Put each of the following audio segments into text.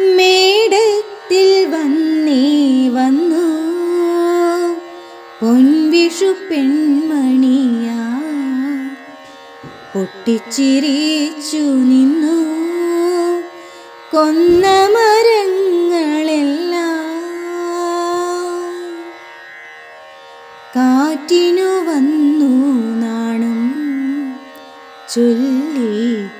മേടത്തിൽ വന്നേ വന്നു. പൊൻവിഷു പെൺമണിയ. പൊട്ടിച്ചിരിച്ചു നിന്നു. കൊന്ന മരങ്ങളെല്ലാം കാറ്റിനു വന്നു നാണം ചൊല്ലി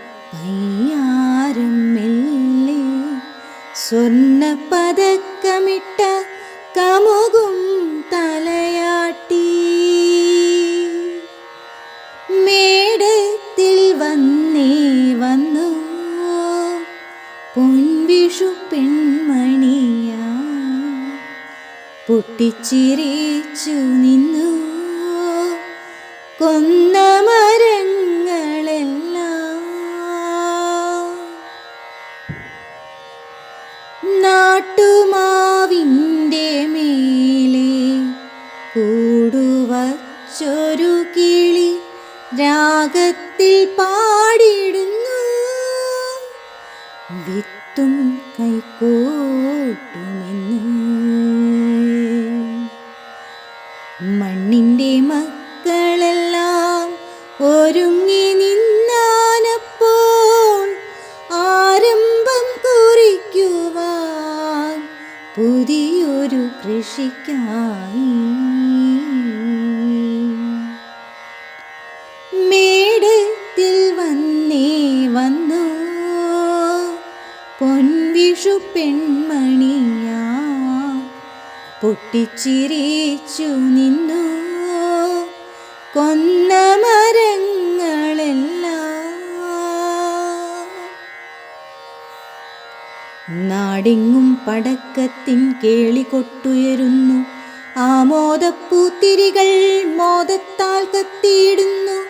സ്വർണ പതക്കമിട്ട കമുകും തലയാട്ടി. മേടത്തിൽ വന്നേ വന്നു. പൊൻവിഷു പെൺമണിയ. പൊട്ടിച്ചിരിച്ചു നിന്നു. കൊന്ന രാഗത്തിൽ പാടിയിടുന്നു വിത്തും കൈക്കോട്ടുമെന്ന്. മണ്ണിന്റെ മക്കളെല്ലാം ഒരുങ്ങി നിന്നാനപ്പോൾ ആരംഭം കുറിക്കുവാൻ പുതിയൊരു കൃഷിക്കായി പൊൻവിഷു പെൺമണിയാ. പൊട്ടിച്ചിരിച്ചു നിന്നു. കൊന്ന നാടിങ്ങും പടക്കത്തിൻ കേളി കൊട്ടുയരുന്നു ആമോദപ്പൂത്തിരികൾ മോദത്താൽ കത്തിയിടുന്നു.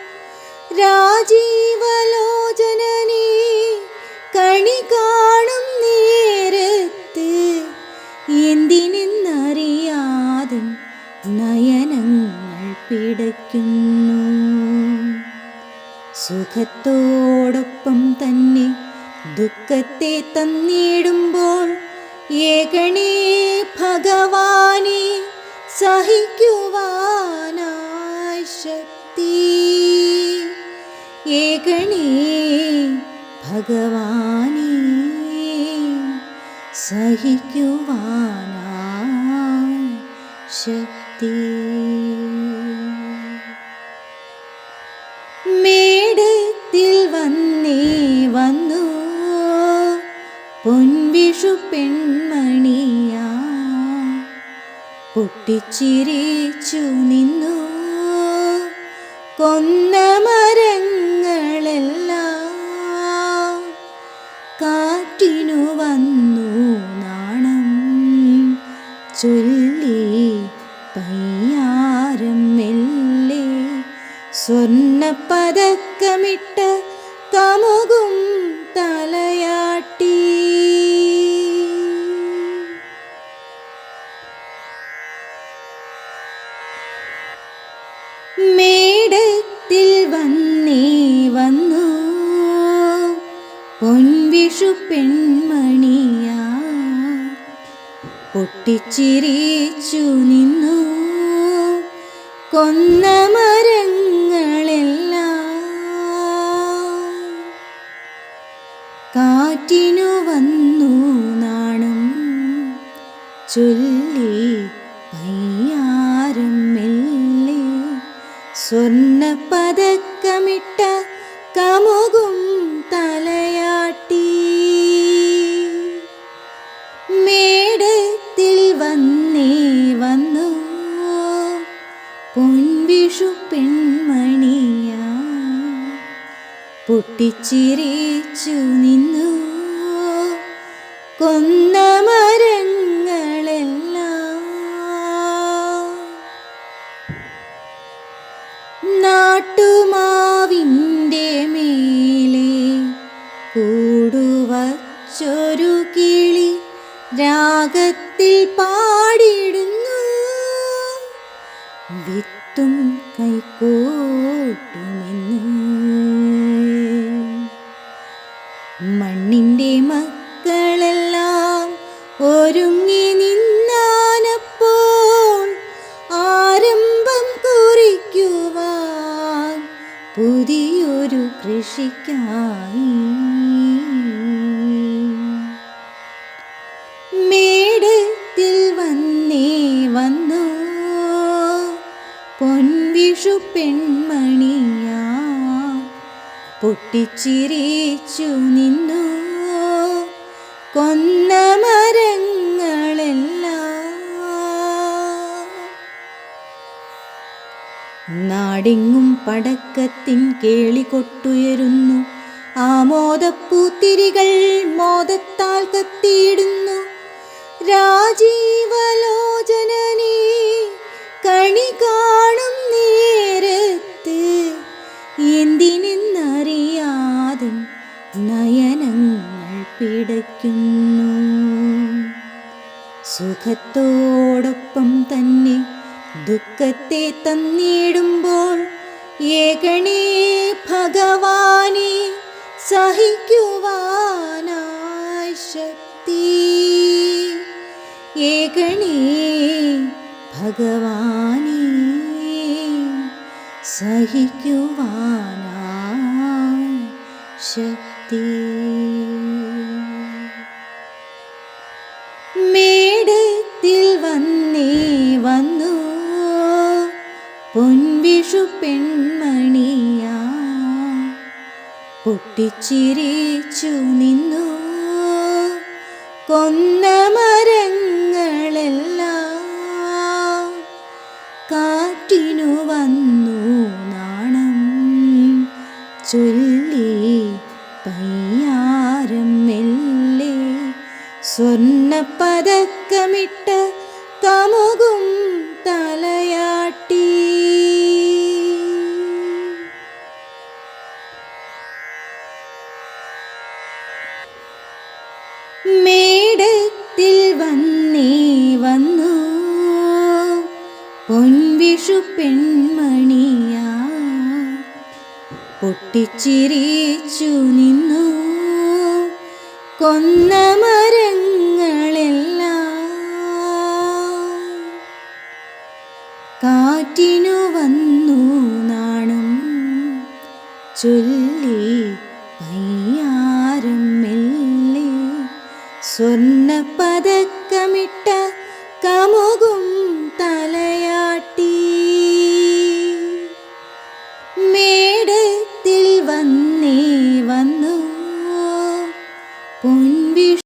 രാജീവലോചനനീ കണി കാണും നേരത്ത് എന്തിനെന്നറിയാതെ നയനങ്ങൾ പിടയ്ക്കുന്നു. സുഖത്തോടൊപ്പം തന്നെ ദുഃഖത്തെ തന്നിടുമ്പോൾ ഏകണേ ഭഗവാനെ സഹിക്കുവാനായി ശക്തി. ഏകണേ ഭഗവാനെ സഹിക്കുവാനായി ശക്തി. മേടത്തിൽ വന്നേ വന്നു പൊൻവിഷു പെൺമണിയാ. പൊട്ടിച്ചിരിച്ചു നിന്നു കൊന്ന മരങ്ങളെല്ലാം കാറ്റിനു വന്നു നാണം. ചൊല്ലി പയ്യാരം മെല്ലെ സ്വർണ പതക്കമിട്ട പെൺമണിയാ. പൊട്ടിച്ചിരിച്ചു നിന്നു. കൊന്ന മരങ്ങളെല്ലാം. കാറ്റിനു വന്നു നാണം. ചൊല്ലി പയ്യാരം സ്വർണ പതക്കമിട്ട കമുകും പെൺമണിയാ. പൊട്ടിച്ചിരിച്ചു നിന്നു. കൊന്ന മരങ്ങളെല്ലാം നാട്ടുമാവിന്റെ മേലെ കൂടുവച്ചൊരു കിളി രാഗത്തിൽ പാടിടുന്നു. വിത്തും കൈക്കോട്ടുമെന്ന് പെൺമണിയാ. പൊട്ടിച്ചിരിച്ചു നിന്നു. കൊന്ന നാടിങ്ങും പടക്കത്തിൻ കേളി കൊട്ടുയരുന്നു ആമോദപ്പൂത്തിരികൾ മോദത്താൽ കത്തിയിടുന്നു. രാജീവലോചനനെ പിടയ്ക്കുന്നു സുഖത്തോടൊപ്പം തന്നെ ദുഃഖത്തെ തന്നിടുമ്പോൾ ഏകണേ ഭഗവാനെ സഹിക്കുവാനായി ശക്തി. ഏകണേ ഭഗവാനെ സഹിക്കുവാനായി ശക്തി. പൊൻവിഷു പെൺമണിയാ. പൊട്ടിച്ചിരിച്ചു നിന്നു. കൊന്ന മരങ്ങളെല്ലാം കാറ്റിനു വന്നു നാണം ചൊല്ലി പയ്യാരം മെല്ലെ സ്വർണ പതക്കമിട്ട കമുകും തലയാട്ടി. പൊൻവിഷു പെൺമണിയാ. പൊട്ടിച്ചിരിച്ചു നിന്നു. കൊന്ന മരങ്ങളെല്ലാം. കാറ്റിനു വന്നു നാണം ചൊല്ലി പയ്യാരം മെല്ലെ സ്വർണ പതക്കമിട്ട കമുകും തലയാട്ടി